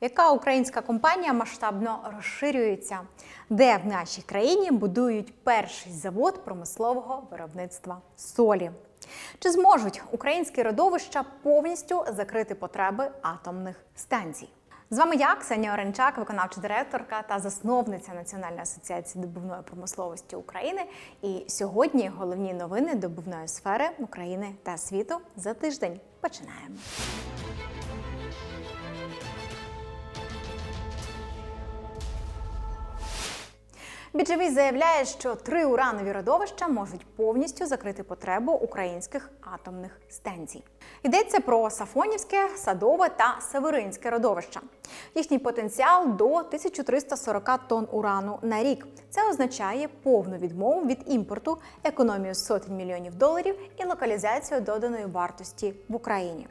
Яка українська компанія масштабно розширюється? Де в нашій країні будують перший завод промислового виробництва солі? Чи зможуть українські родовища повністю закрити потреби атомних станцій? З вами я, Ксенія Оренчак, виконавча директорка та засновниця Національної асоціації добувної промисловості України. І сьогодні головні новини добувної сфери України та світу за тиждень. Починаємо. Біджевий заявляє, що три уранові родовища можуть повністю закрити потребу українських атомних станцій. Йдеться про Сафонівське, Садове та Северинське родовища. Їхній потенціал до 1340 тонн урану на рік. Це означає повну відмову від імпорту, економію сотень мільйонів доларів і локалізацію доданої вартості в Україні.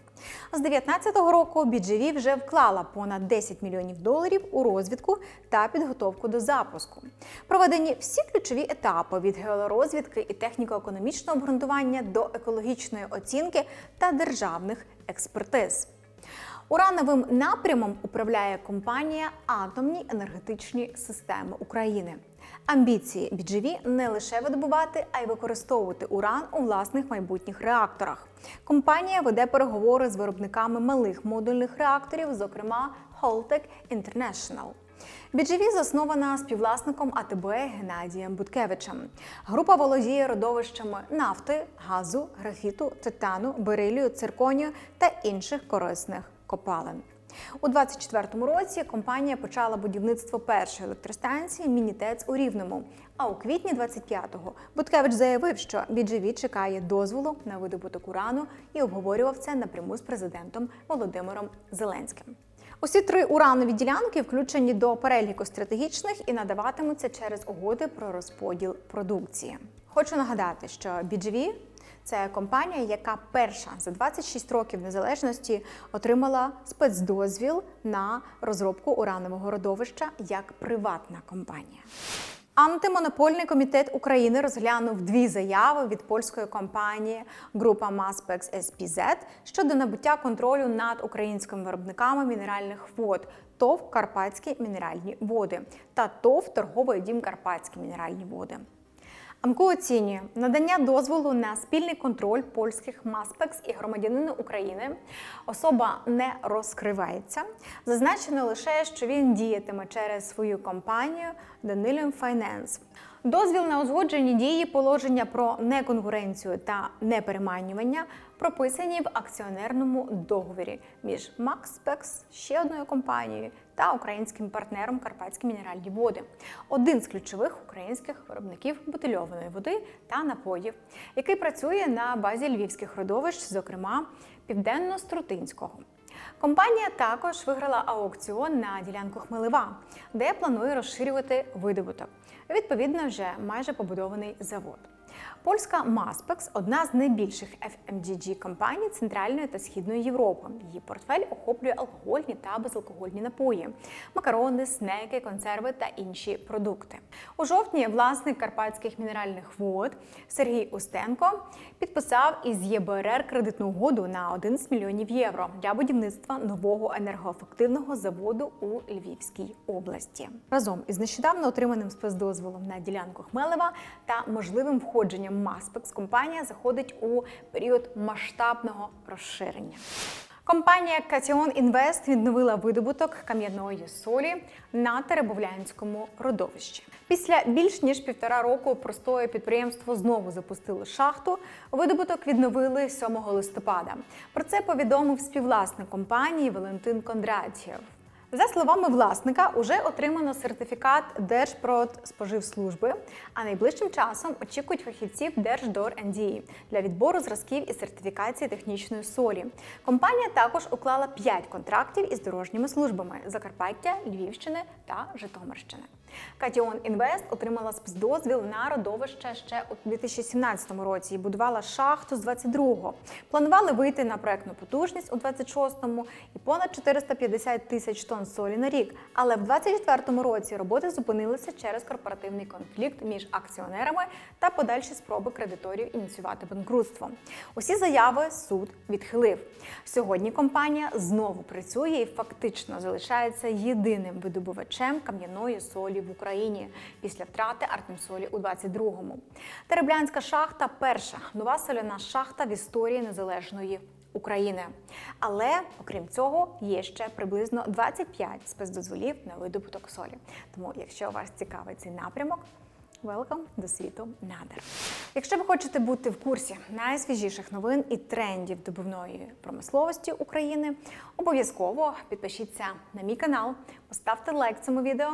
З 2019 року BGV вже вклала понад 10 мільйонів доларів у розвідку та підготовку до запуску. Проведені всі ключові етапи від геологорозвідки і техніко-економічного обґрунтування до екологічної оцінки та державних експертиз. Урановим напрямом управляє компанія Атомні енергетичні системи України. Амбіції BGV не лише видобувати, а й використовувати уран у власних майбутніх реакторах. Компанія веде переговори з виробниками малих модульних реакторів, зокрема Holtec International. BGV заснована співвласником АТБ Геннадієм Буткевичем. Група володіє родовищами нафти, газу, графіту, титану, берилію, цирконію та інших корисних копалин. У 2024 році компанія почала будівництво першої електростанції Мінітець у Рівному. А у квітні 25-го Буткевич заявив, що BGV чекає дозволу на видобуток урану і обговорював це напряму з президентом Володимиром Зеленським. Усі три уранові ділянки включені до переліку стратегічних і надаватимуться через угоди про розподіл продукції. Хочу нагадати, що BGV – це компанія, яка перша за 26 років незалежності отримала спецдозвіл на розробку уранового родовища як приватна компанія. Антимонопольний комітет України розглянув дві заяви від польської компанії Група Маспекс SPZ щодо набуття контролю над українськими виробниками мінеральних вод ТОВ Карпатські мінеральні води та ТОВ Торговий дім Карпатські мінеральні води. АМКУ оцінює надання дозволу на спільний контроль польських маспекс і громадянина України. Особа не розкривається. Зазначено лише, що він діятиме через свою компанію Danilium Finance. Дозвіл на узгоджені дії положення про неконкуренцію та непереманювання прописані в акціонерному договорі між Макспекс, ще одною компанією, та українським партнером Карпатські мінеральні води, один з ключових українських виробників бутильованої води та напоїв, який працює на базі львівських родовищ, зокрема Південно-Струтинського. Компанія також виграла аукціон на ділянку Хмелева, де планує розширювати видобуток. Відповідно, вже майже побудований завод. Польська Маспекс одна з найбільших FMCG компаній Центральної та Східної Європи. Її портфель охоплює алкогольні та безалкогольні напої, макарони, снеки, консерви та інші продукти. У жовтні власник карпатських мінеральних вод Сергій Устенко підписав із ЄБРР кредитну угоду на 11 мільйонів євро для будівництва нового енергоефективного заводу у Львівській області. Разом із нещодавно отриманим спецдозволом на ділянку Хмелева та можливим входженням Маспекс компанія заходить у період масштабного розширення. Компанія Катіон Інвест відновила видобуток кам'яної солі на Теребовлянському родовищі. Після більш ніж півтора року простої підприємство знову запустило шахту. Видобуток відновили 7 листопада. Про це повідомив співвласник компанії Валентин Кондратєв. За словами власника, уже отримано сертифікат Держпродспоживслужби, а найближчим часом очікують фахівців Держдор-НДІ для відбору зразків і сертифікації технічної солі. Компанія також уклала 5 контрактів із дорожніми службами Закарпаття, Львівщини та Житомирщини. Катіон Інвест отримала спецдозвіл на родовище ще у 2017 році і будувала шахту з 22-го. Планували вийти на проектну потужність у 26-му і понад 450 тисяч тонн солі на рік. Але в 24-му році роботи зупинилися через корпоративний конфлікт між акціонерами та подальші спроби кредиторів ініціювати банкрутство. Усі заяви суд відхилив. Сьогодні компанія знову працює і фактично залишається єдиним видобувачем кам'яної солі в Україні після втрати Артемсолі у 22-му. Тереблянська шахта перша нова соляна шахта в історії незалежної України. Але окрім цього, є ще приблизно 25 спецдозволів на видобуток солі. Тому, якщо вас цікавить цей напрямок, Welcome до світу надр. Якщо ви хочете бути в курсі найсвіжіших новин і трендів добувної промисловості України, обов'язково підпишіться на мій канал, поставте лайк цьому відео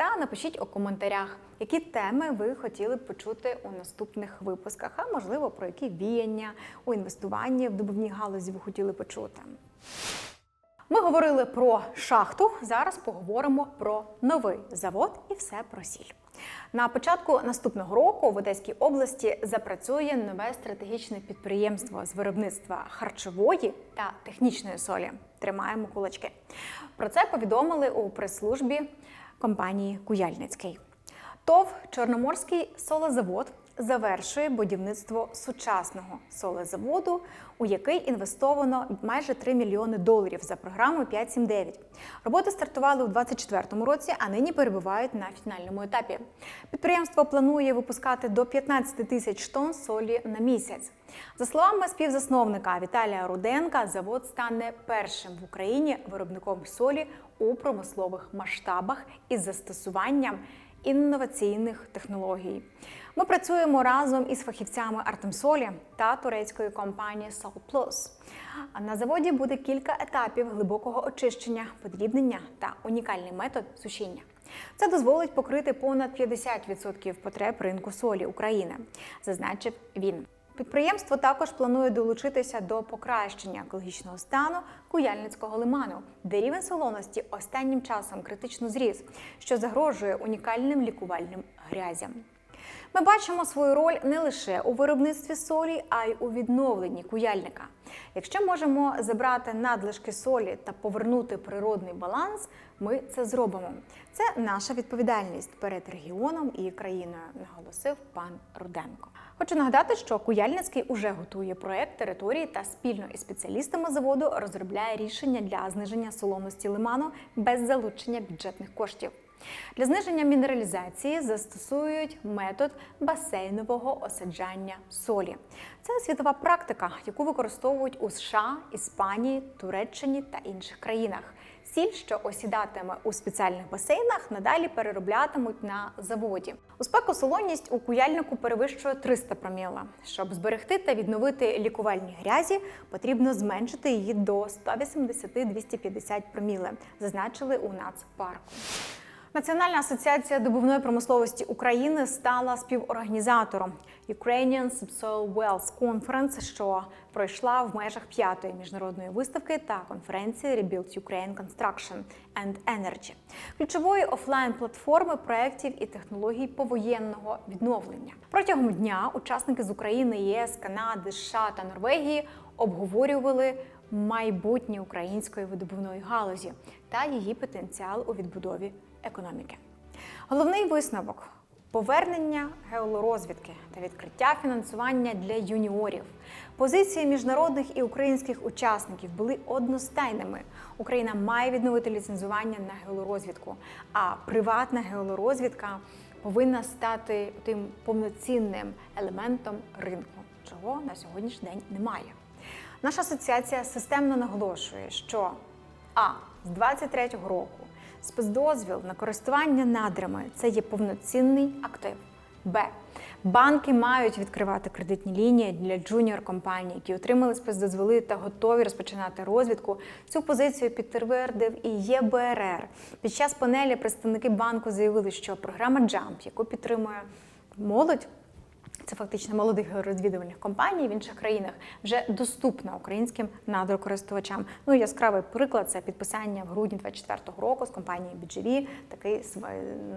та напишіть у коментарях, які теми ви хотіли б почути у наступних випусках, а можливо про які віяння у інвестуванні в добувній галузі ви хотіли почути. Ми говорили про шахту. Зараз поговоримо про новий завод і все про сіль. На початку наступного року в Одеській області запрацює нове стратегічне підприємство з виробництва харчової та технічної солі. Тримаємо кулачки. Про це повідомили у прес-службі компанії Куяльницький. ТОВ Чорноморський солозавод завершує будівництво сучасного солезаводу, у який інвестовано майже 3 мільйони доларів за програмою 579. Роботи стартували у 2024 році, а нині перебувають на фінальному етапі. Підприємство планує випускати до 15 тисяч тонн солі на місяць. За словами співзасновника Віталія Руденка, завод стане першим в Україні виробником солі у промислових масштабах із застосуванням інноваційних технологій. Ми працюємо разом із фахівцями Артемсолі та турецької компанії SolPlus. На заводі буде кілька етапів глибокого очищення, подрібнення та унікальний метод сушіння. Це дозволить покрити понад 50% потреб ринку солі України, зазначив він. Підприємство також планує долучитися до покращення екологічного стану Куяльницького лиману, де рівень солоності останнім часом критично зріс, що загрожує унікальним лікувальним грязям. Ми бачимо свою роль не лише у виробництві солі, а й у відновленні куяльника. Якщо можемо забрати надлишки солі та повернути природний баланс, ми це зробимо. Це наша відповідальність перед регіоном і країною, наголосив пан Руденко. Хочу нагадати, що Куяльницький уже готує проект території та спільно із спеціалістами заводу розробляє рішення для зниження солоності лиману без залучення бюджетних коштів. Для зниження мінералізації застосують метод басейнового осаджання солі. Це світова практика, яку використовують у США, Іспанії, Туреччині та інших країнах. Сіль, що осідатиме у спеціальних басейнах, надалі перероблятимуть на заводі. У спеку солоність у куяльнику перевищує 300 проміла. Щоб зберегти та відновити лікувальні грязі, потрібно зменшити її до 180-250 проміли, зазначили у нацпарку. Національна асоціація добувної промисловості України стала співорганізатором Ukrainian Subsoil Wells Conference, що пройшла в межах п'ятої міжнародної виставки та конференції Rebuild Ukraine Construction and Energy, ключової офлайн платформи проєктів і технологій повоєнного відновлення. Протягом дня учасники з України, ЄС, Канади, США та Норвегії обговорювали майбутнє української видобувної галузі та її потенціал у відбудові економіки. Головний висновок повернення геолорозвідки та відкриття фінансування для юніорів. Позиції міжнародних і українських учасників були одностайними. Україна має відновити ліцензування на геолорозвідку, а приватна геолорозвідка повинна стати тим повноцінним елементом ринку, чого на сьогоднішній день немає. Наша асоціація системно наголошує, що а з 23-го року спецдозвіл на користування надрами це є повноцінний актив. Б. Банки мають відкривати кредитні лінії для джуніор компаній, які отримали спецдозволи та готові розпочинати розвідку. Цю позицію підтвердив і ЄБРР. Під час панелі представники банку заявили, що програма JUMP, яку підтримує молодь, це фактично молодих розвідувальних компаній в інших країнах, вже доступна українським надрокористувачам. Ну яскравий приклад це підписання в грудні 24-го року з компанією BGV, такий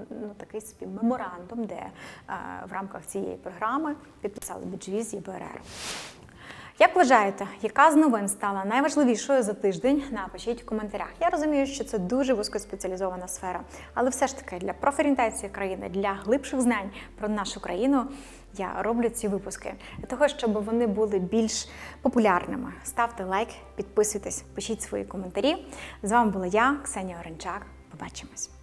ну, такий собі меморандум, де в рамках цієї програми підписали BGV з ЄБРР. Як вважаєте, яка з новин стала найважливішою за тиждень? Напишіть в коментарях. Я розумію, що це дуже вузькоспеціалізована сфера, але все ж таки для профорієнтації країни, для глибших знань про нашу країну я роблю ці випуски для того, щоб вони були більш популярними. Ставте лайк, підписуйтесь, пишіть свої коментарі. З вами була я, Ксенія Оренчак. Побачимось.